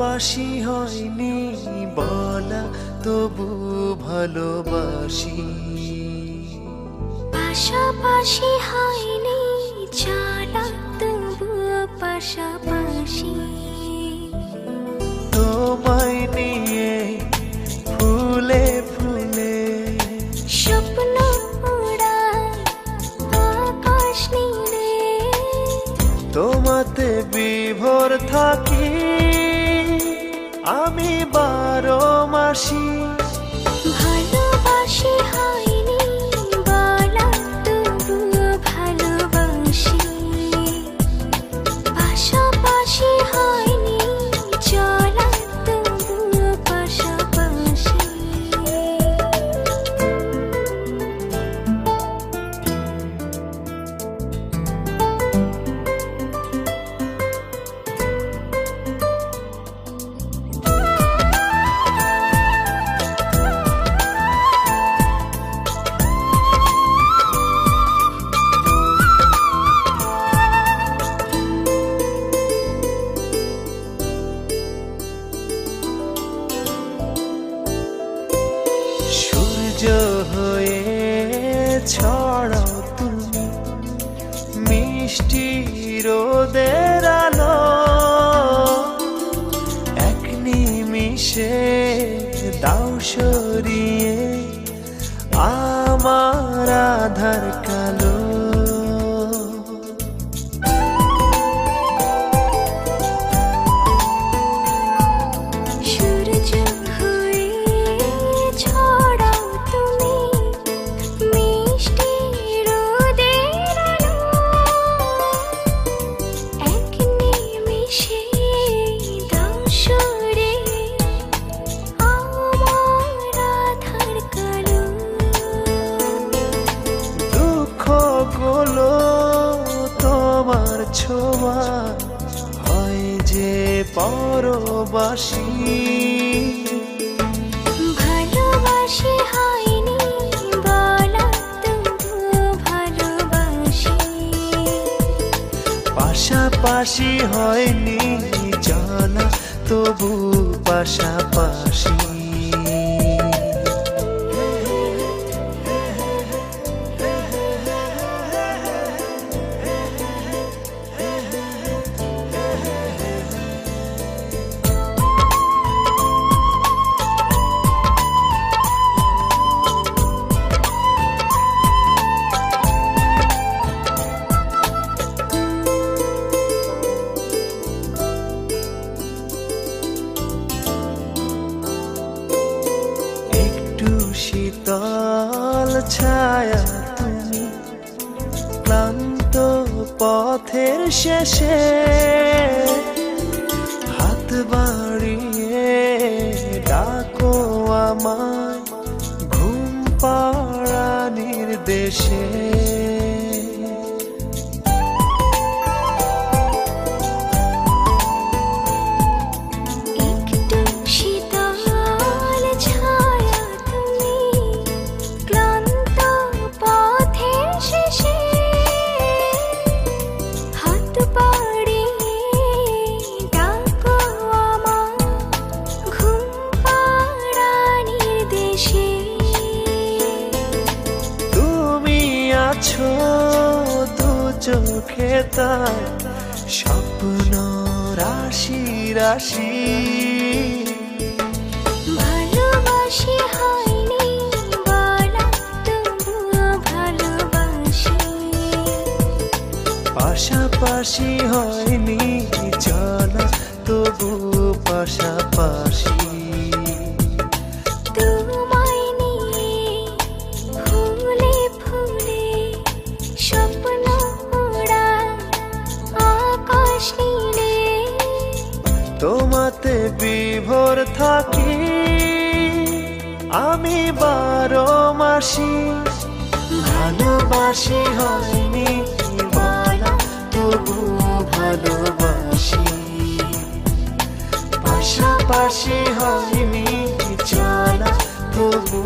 পাশাপাশি হয়নি বলা তবু ভালোবাসি। পাশাপাশি হয়নি চলা তবুও পাশাপাশি। তোমায় নিয়ে ফুলে ফুলে স্বপ্ন তোমাতে বিভোর থাকি আমি বারো মাসি। ছড়াও তুমি। মিষ্টি রোদের আলো। এক নিমিষে দাও সরিয়ে আমার আধার কালো। পরবাসী ভালোবাসি হয়নি বলা তবুও ভালোবাসি। পাশাপাশি হয়নি জানা তবু পাশাপাশি। ক্লান্ত পথের শেষে হাত বাড়িয়ে ডাকো আমায় ঘুম পাড়া দেশে আছো দু চোখে তার স্বপ্ন রাশি রাশি। ভালোবাসি হয়নি বলা তবুও ভালোবাসি। পাশাপাশি হয়নি চলা তবু পাশাপাশি। বিভোর থাকি আমি বারো মাসি। ভালোবাসি হয়নি তবু ভালোবাসি। পাশাপাশি হয়নি চলা তবু